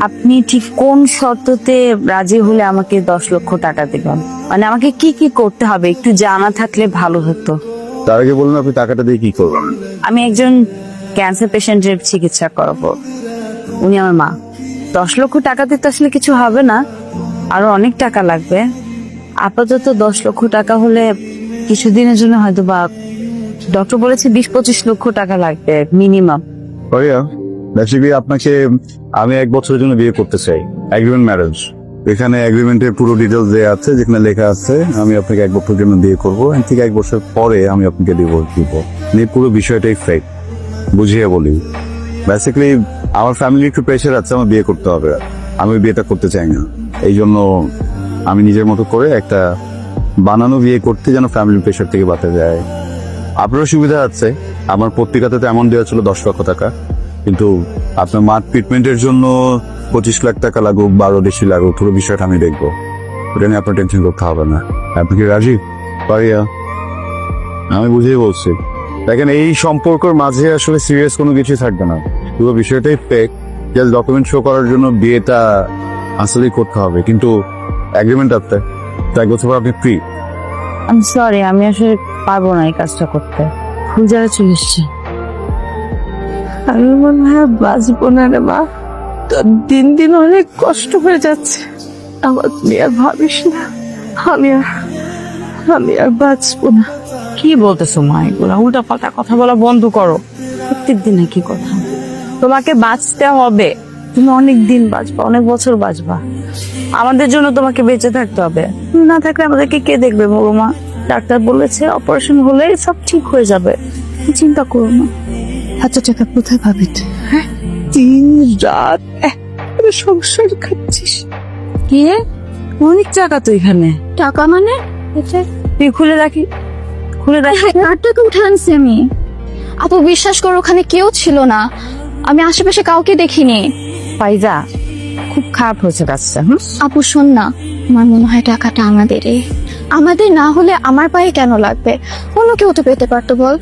আপনি ঠিক কোন শর্ততে রাজি হলে আমাকে দশ লক্ষ টাকা দেবেন? মানে আমাকে কি কি করতে হবে? একটু জানা থাকলে ভালো হতো। তার আগে বলুন আপনি টাকাটা দিয়ে কি করবেন? আমি একজন ক্যান্সার পেশেন্টের চিকিৎসা করাবো। উনি আমার মা। দশ লক্ষ টাকাতে তো আসলে কিছু হবে না। আরও অনেক টাকা লাগবে। আপাতত দশ লক্ষ টাকা হলে কিছুদিনের জন্য হয়তো বা ডক্টর বলেছে বিশ পঁচিশ লক্ষ টাকা লাগবে মিনিমাম ভাইয়া বেসিক্যালি আপনাকে আমি এক বছরের জন্য বিয়ে করতে চাই। এগ্রিমেন্ট ম্যারেজ এখানে এগ্রিমেন্টের পুরো ডিটেলস দেওয়া আছে, যেখানে লেখা আছে, আমি আপনাকে এক বছরের জন্য বিয়ে করব। থেকে এক বছর পরে আমি আপনাকে ডিভোর্স দিব। এই পুরো বিষয়টাই ফেক বুঝিয়ে বলি। বেসিক্যালি আমার ফ্যামিলি একটু প্রেশার আছে, আমার বিয়ে করতে হবে। আমি বিয়েটা করতে চাই না। এই জন্য আমি নিজের মতো করে একটা বানানো বিয়ে করতে যেন ফ্যামিলির প্রেশার থেকে বাঁচা যায়। আপনারও সুবিধা আছে। আমার পত্রিকাতে তো এমন দেওয়া ছিল দশ লক্ষ টাকা। কিন্তু আপনার মার ট্রিটমেন্টের জন্য পঁচিশ লাখ টাকা লাগুক, বারো বেশি লাগুক, পুরো বিষয়টা আমি দেখব। ওটা নিয়ে আপনার টেনশন করতে হবে না। আপনি কি রাজি? পারিয়া? আমি বুঝেই বলছি। দেখেন, এই সম্পর্কের মাঝে আসলে সিরিয়াস কোনো কিছু থাকবে না। পুরো বিষয়টাই ফেক জাস্ট ডকুমেন্ট শো করার জন্য বিয়েটা আসলেই করতে হবে। কিন্তু অ্যাগ্রিমেন্ট আছে। তাই বছর পর আপনি ফ্রি আমি সরি আমি আসলে পারব না এই কাজটা করতে। ভুল জায়গায় চলে আমি মনে হয় বাঁচবো না রে মা। তোর দিন দিন অনেক কষ্ট হয়ে যাচ্ছে। আমার তুই আর ভাবিস না। আমি আর আমি আর বাঁচবো না। কি বলতেছো মা এগুলা? উল্টা পাল্টা কথা বলা বন্ধ করো। প্রত্যেক দিনে কি কথা? তোমাকে বাঁচতে হবে। তুমি অনেক দিন বাঁচবা অনেক বছর বাঁচবা। আমাদের জন্য তোমাকে বেঁচে থাকতে হবে। তুমি না থাকলে আমাদেরকে কে দেখবে বলো মা? ডাক্তার বলেছে অপারেশন হলে সব ঠিক হয়ে যাবে। চিন্তা করো না। এত টাকা কোথায় পাবি হ্যাঁ? দিন রাত এক করে সংসার খাচ্ছিস। কি? অনেক টাকা তো এখানে। টাকা মানে? তুই খুলে রাখি। খুলে রাখি। কার টাকা উঠে আনছি আমি? আপু বিশ্বাস করো ওখানে কেউ ছিল না। আমি আশেপাশে কাউকে দেখিনি। পাইজা খুব খারাপ হয়েছে কাজটা হুম? আপু শোন না। আমার মনে হয় টাকাটা আমাদেরই। আমাদের না হলে আমার পায়ে কেন লাগবে? অন্য কেউ তো পেতে পারতো বল।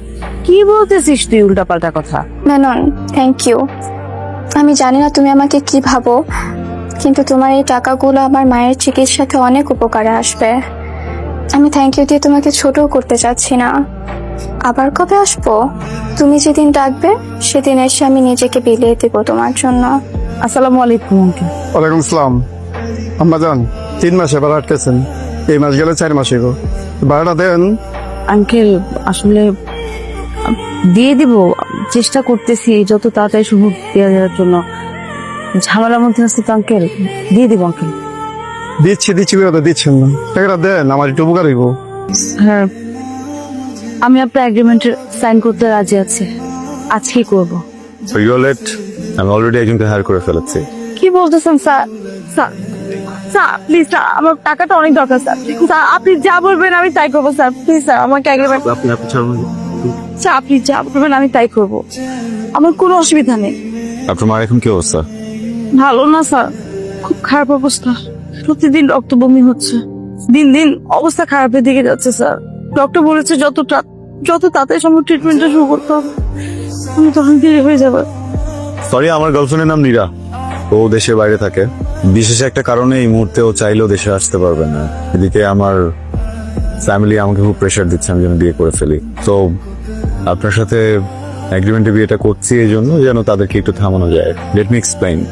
কি বলতেছিস তুই উল্টা পাল্টা কথা? ম্যানন থ্যাংক ইউ আমি জানি না তুমি আমাকে কি ভাবো কিন্তু তোমার এই টাকাগুলো আমার মায়ের চিকিৎসাতে অনেক উপকারে আসবে। আমি থ্যাংক ইউ দিয়ে তোমাকে ছোটও করতে চাচ্ছি না। আবার কবে আসব? তুমি যেদিন ডাকবে সেদিন এসে আমি নিজেকে বিলিয়ে দেবো তোমার জন্য। আসসালামু আলাইকুম আঙ্কেল ওয়ালাইকুম আসসালাম। আম্মা যান তিন মাসে ভাড়া আটকেছেন। এই মাস গেলে চার মাসে গো ভাড়াটা দেন। আঙ্কেল আসলে দিয়ে দিব চেষ্টা করতেছি যত তাড়াতাড়ি সম্ভব দেওয়া যাওয়ার জন্য। ঝামেলার মধ্যে আছে তো আঙ্কেল দিয়ে দিব আঙ্কেল দিচ্ছি দিচ্ছি তো দিচ্ছেন না। টাকাটা দেন আমার একটু উপকার হইব। হ্যাঁ আমি আপনার এগ্রিমেন্টে সাইন করতে রাজি আছি। আজকেই করব? লেট আমি অলরেডি একজনকে হায়ার করে ফেলেছি। কি বলতেছেন sir sir sir please sir আমার টাকাটা অনেক দরকার স্যার স্যার আপনি যা বলবেন আমি তাই করব স্যার প্লিজ স্যার আমাকে এগ্রিমেন্ট আপনি আপনি আপনি যা বলবেন আমি তাই করব। আমার কোনো অসুবিধা নেই। আপনার মার এখন কি অবস্থা? ভালো না স্যার। খুব খারাপ অবস্থা। প্রতিদিন রক্ত বমি হচ্ছে। দিন দিন অবস্থা খারাপের দিকে যাচ্ছে স্যার। ডক্টর বলেছে যত যত তাড়াতাড়ি সম্ভব ট্রিটমেন্টটা শুরু করতে হবে। আমি তখন দেরি হয়ে যাবে। সরি আমার গার্লফ্রেন্ডের নাম নীরা। ও দেশের বাইরে থাকে। বিশেষ একটা কারণে এই মুহূর্তে ও চাইলেও দেশে আসতে পারবে না। এদিকে আমার ফ্যামিলি আমাকে খুব প্রেশার দিচ্ছে আমি যেন বিয়ে করে ফেলি। তো আপনার সাথে এগ্রিমেন্টে বিয়েটা করছি এই জন্য যেন তাদেরকে একটু থামানো যায়। লেট মি এক্সপ্লেইন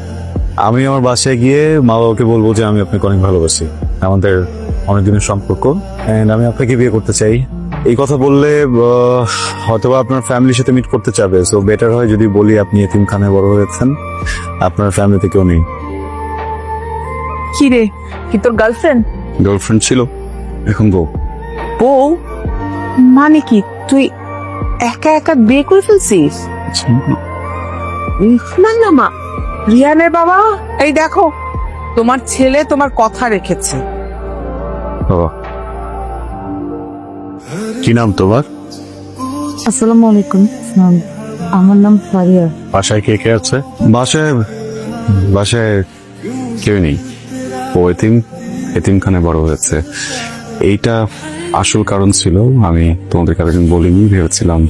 আমি আমার বাসায় গিয়ে মা বাবাকে বলব যে আমি আপনাকে অনেক ভালোবাসি। আমাদের অনেকদিনের সম্পর্ক। অ্যান্ড আমি আপনাকে বিয়ে করতে চাই। এই কথা বললে হয়তো আপনার ফ্যামিলির সাথে মিট করতে চাবে। সো বেটার হয় যদি বলি আপনি এতিমখানায় বড় হয়েছেন। আপনার ফ্যামিলিতে কেউ নেই। কি রে কি তোর গার্লফ্রেন্ড গার্লফ্রেন্ড ছিল। এখন বউ। বউ? মানে কি? তুই একা একা বিয়ে করে ফেলছিস? না না মা। রিয়ানের বাবা এই দেখো তোমার ছেলে তোমার কথা রেখেছে। বাবা। কি নাম তোমার? আসসালামু আলাইকুম আমার নাম ফারিয়া। বাসায় কে কে আছে? বাসায় বাসায় কেউ নেই। ও এতিম এতিমখানে বড় হয়েছে। এইটা আসল কারণ ছিল। আমি তোমাদের কারণ বলিনি ভেবেছিলাম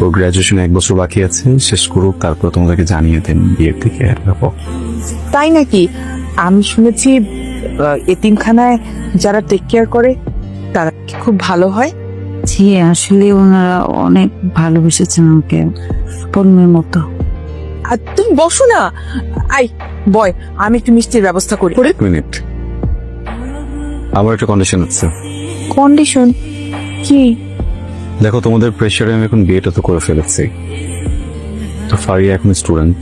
ও গ্রাজুয়েশন এক বছর বাকি আছে শেষ করুক তারপর তোমাদেরকে জানিয়ে দেন বিয়ের ব্যাপক তাই নাকি? আমি শুনেছি এতিমখানায় যারা টেক কেয়ার করে তারা খুব ভালো হয়? জি আসলে ওনারা অনেক ভালোবেসেছেন আমাকে পণ্যের মতো। আর তুমি বসো না। আই বয় আমি একটু মিষ্টির ব্যবস্থা করি। করে মিনিট। আমার একটা কন্ডিশন আছে। কন্ডিশন কি? দেখো তোমাদের প্রেশারে আমি এখন বিয়েটা তো করে ফেলেছি। তো ফারিয়া এখন স্টুডেন্ট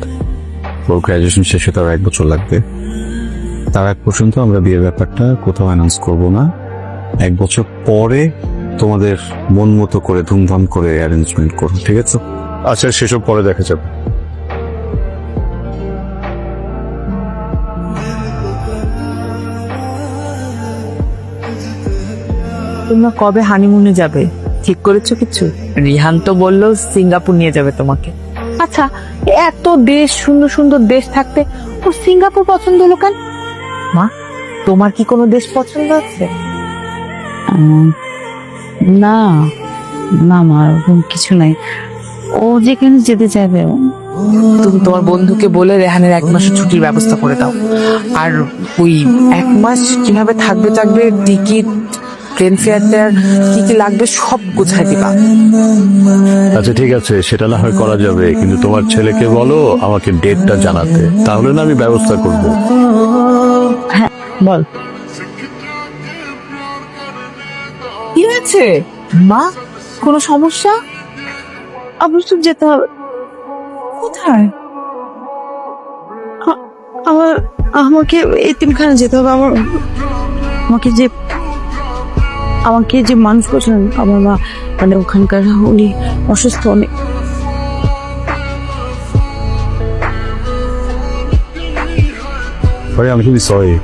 ওর গ্রাজুয়েশন শেষ হতে আর এক বছর লাগবে। তার এক পর্যন্ত আমরা বিয়ের ব্যাপারটা কোথাও অ্যানাউন্স করব না। এক বছর পরে তোমাদের মন মতো করে ধুমধাম করে অ্যারেঞ্জমেন্ট করো ঠিক আছে? আচ্ছা সেসব পরে দেখা যাবে। তোমরা কবে হানিমুনে যাবে? ঠিক করেছ কিছু? রিহান তো বলল সিঙ্গাপুর নিয়ে যাবে তোমাকে। আচ্ছা এত দেশ সুন্দর সুন্দর দেশ থাকতে ও সিঙ্গাপুর পছন্দ হলো কেন? মা তোমার কি কোনো দেশ পছন্দ আছে? না না মা ওরকম কিছু নাই। ও যেখানে যেতে চাইবে তুমি তোমার বন্ধুকে বলে রেহানের এক মাসের ছুটির ব্যবস্থা করে দাও। আর ওই এক মাস কীভাবে থাকবে থাকবে টিকিট ট্রেন ফেয়ার টেয়ার কি কি লাগবে সব গোছায় দিবা। আচ্ছা ঠিক আছে সেটা না হয় করা যাবে কিন্তু তোমার ছেলেকে বলো আমাকে ডেটটা জানাতে। তাহলে না আমি ব্যবস্থা করব। বল। কি হয়েছে? মা কোনো সমস্যা? অবশ্যই যেতে হবে। কোথায়? আমার আমাকে এতিমখানা যেতে হবে। আমার আমাকে যে আমাকে যে মানুষ করছেন আমার মা মানে ওখানকার উনি অসুস্থ অনেক পরে আমি খুবই সরি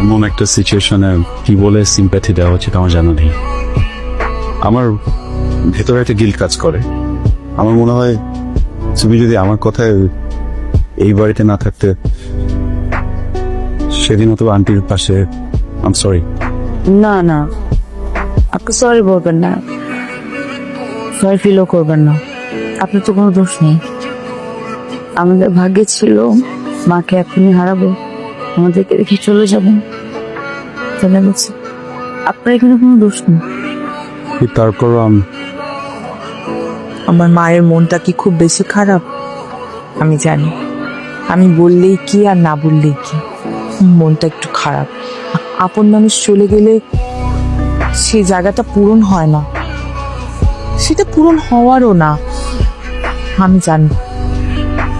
এমন একটা সিচুয়েশনে কি বলে সিম্প্যাথি দেওয়া উচিত আমার জানা নেই। আমার ভেতরে একটা গিল কাজ করে। আমার মনে হয় তুমি যদি আমার কথায় এই বাড়িতে না থাকতে সেদিন হয়তো আন্টির পাশে আম সরি না না। আপনি সরি বলবেন না। সরি ফিলও করবেন না। আপনার তো কোনো দোষ নেই। আমাদের ভাগ্যে ছিল মাকে এখনই হারাবো। আমাদেরকে রেখে চলে যাব। চলে গেছে আপনার এখানে কোনো দোষ নেই। তারপরও আমি আমার মায়ের মনটা কি খুব বেশি খারাপ? আমি জানি। আমি বললেই কি আর না বললেই কি? মনটা একটু খারাপ। আপন মানুষ চলে গেলে সেই জায়গাটা পূরণ হয় না। সেটা পূরণ হওয়ারও না। আমি জানি,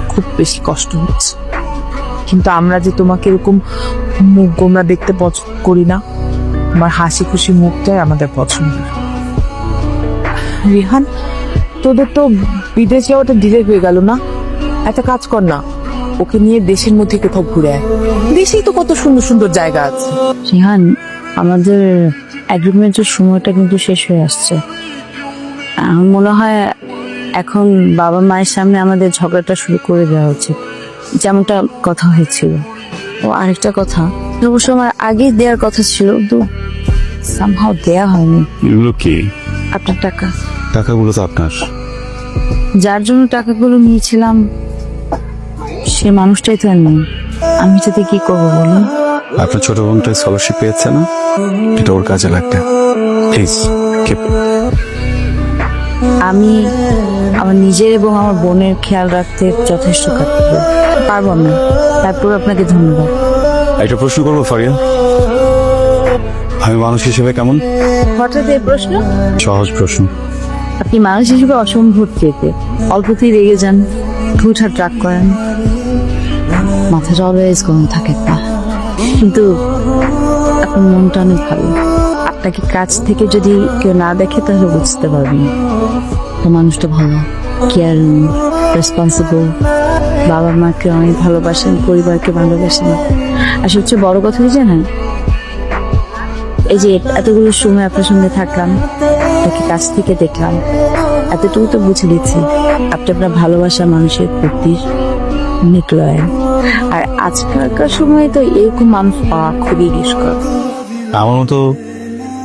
খুব বেশি কষ্ট হচ্ছে। কিন্তু আমরা যে তোমাকে এরকম মুখ গোমরা দেখতে পছন্দ করি না, আমার হাসি খুশি মুখটাই আমাদের পছন্দ। রিহান, তোদের তো বিদেশ যাওয়াটা ডিলে হয়ে গেল না? একটা কাজ কর না, ওকে নিয়ে দেশের মধ্যে কোথাও ঘুরে দেশেই তো কত সুন্দর সুন্দর জায়গা আছে। রিহান, আমাদের এগ্রিমেন্টের সময়টা কিন্তু শেষ হয়ে আসছে। আমার মনে হয় এখন বাবা মায়ের সামনে আমাদের ঝগড়াটা শুরু করে দেওয়া উচিত। যেমনটা কথা হয়েছিল। ও আরেকটা কথা অবশ্য আমার আগেই দেওয়ার কথা ছিল কিন্তু সামহাও দেয়া হয়নি। এগুলো কি? আপনার টাকা। টাকাগুলো তো আপনার। যার জন্য টাকাগুলো নিয়েছিলাম সে মানুষটাই তো আর নেই। আমি যাতে কি করব বলুন? আপনার ছোট বোনটা স্কলারশিপ পেয়েছে না? এটা ওর কাজে লাগবে। প্লিজ আমি আমার নিজের এবং আমার বোনের খেয়াল রাখতে যথেষ্ট কর্তব্য পারব আমি। তারপর আপনাকে ধন্যবাদ। একটা প্রশ্ন করব ফারিয়া। আমি মানুষ হিসেবে কেমন? হঠাৎ এই প্রশ্ন? সহজ প্রশ্ন। আপনি মানুষ হিসেবে অসম্ভব চেতে অল্পতেই রেগে যান ঠুঠাট রাগ করেন। মাথাটা অলওয়েজ গরম থাকে না। কিন্তু আপনার মনটা অনেক ভালো। আপনাকে কাছ থেকে যদি কেউ না দেখে, তাহলে বুঝতে পারবেন। তো মানুষটা ভালো কেয়ারিং রেসপন্সিবল বাবা মাকে অনেক ভালোবাসেন, পরিবারকে ভালোবাসেন। আর সবচেয়ে বড় কথা কি জানেন? এই যে এতগুলো সময় আপনার সঙ্গে থাকলাম তাকে কাছ থেকে দেখলাম, এতটুকু তো বুঝে দিচ্ছি আপনি আপনার ভালোবাসা মানুষের প্রতি অনেক আর আজকালকার সময় তো এরকম মানুষ পাওয়া খুবই দুষ্কর। আমার মতো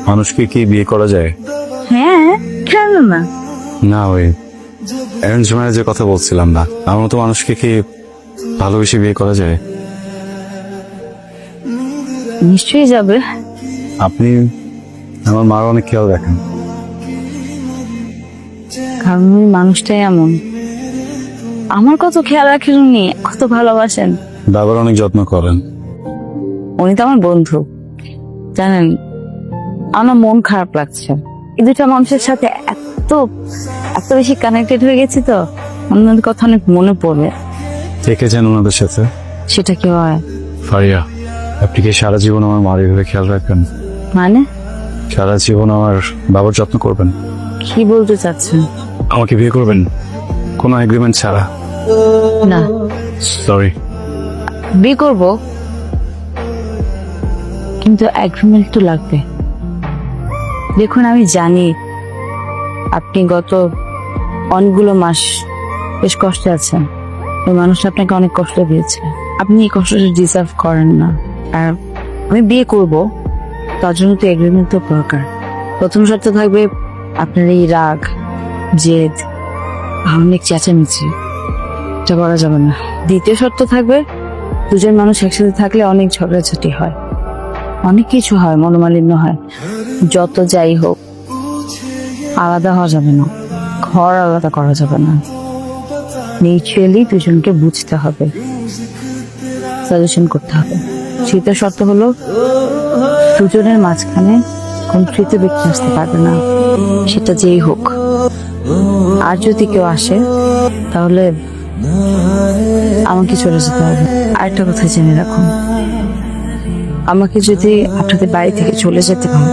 মানুষকে কি বিয়ে করা যায়? হ্যাঁ কেন না? না ওই অ্যারেঞ্জ ম্যারেজের কথা বলছিলাম না। আমার মতো মানুষকে কি ভালোবেসে বিয়ে করা যায়? নিশ্চয়ই যাবে। আপনি আমার মার অনেক খেয়াল রাখেন। কারণ ওই মানুষটাই এমন। আমার কত খেয়াল রাখেন উনি কত ভালোবাসেন। বাবার অনেক যত্ন করেন। উনি তো আমার বন্ধু। জানেন আমার মন খারাপ লাগছে। এই দুটা মানুষের সাথে এত এত বেশি কানেক্টেড হয়ে গেছি তো ওনাদের কথা অনেক মনে পড়বে থেকেছেন ওনাদের সাথে? সেটা কি হয়? ফারিয়া আপনি কি সারা জীবন আমার মার এভাবে খেয়াল রাখবেন? মানে? সারা জীবন আমার বাবার যত্ন করবেন। কি বলতে চাচ্ছেন? আমাকে বিয়ে করবেন? কোনো এগ্রিমেন্ট ছাড়া? না। সরি বিয়ে করব। কিন্তু এগ্রিমেন্ট তো লাগবে। দেখুন, আমি জানি আপনি গত অনেকগুলো মাস বেশ কষ্টে আছেন। ওই মানুষটা আপনাকে অনেক কষ্ট দিয়েছে। আপনি এই কষ্টটা ডিজার্ভ করেন না। আর আমি বিয়ে করব, তার জন্য তো এগ্রিমেন্ট তো দরকার। প্রথম শর্ত থাকবে আপনার এই রাগ, জেদ অনেক চেঁচামেচি। এটা করা যাবে না। দ্বিতীয় শর্ত থাকবে দুজন মানুষ একসাথে থাকলে অনেক ঝগড়াঝাটি হয়। অনেক কিছু হয়, মনোমালিন্য হয়। যত যাই হোক, আলাদা হওয়া যাবে না। ঘর আলাদা করা যাবে না। মিউচুয়ালি দুজনকে বুঝতে হবে। সাজেশন করতে হবে। তৃতীয় শর্ত হলো, দুজনের মাঝখানে কোন তৃতীয় ব্যক্তি আসতে পারবে না। সেটা যেই হোক। আর যদি কেউ আসে, তাহলে আমাকে চলে যেতে হবে। আরেকটা কথা জেনে রাখুন। আমাকে যদি আপনাদের বাড়ি থেকে চলে যেতে হয়,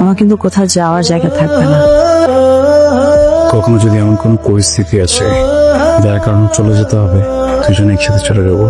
আমার কিন্তু কোথাও যাওয়ার জায়গা থাকবে না। কখনো যদি এমন কোনো পরিস্থিতি আসে যার কারণে চলে যেতে হবে, দুজন একসাথে চলে যাব।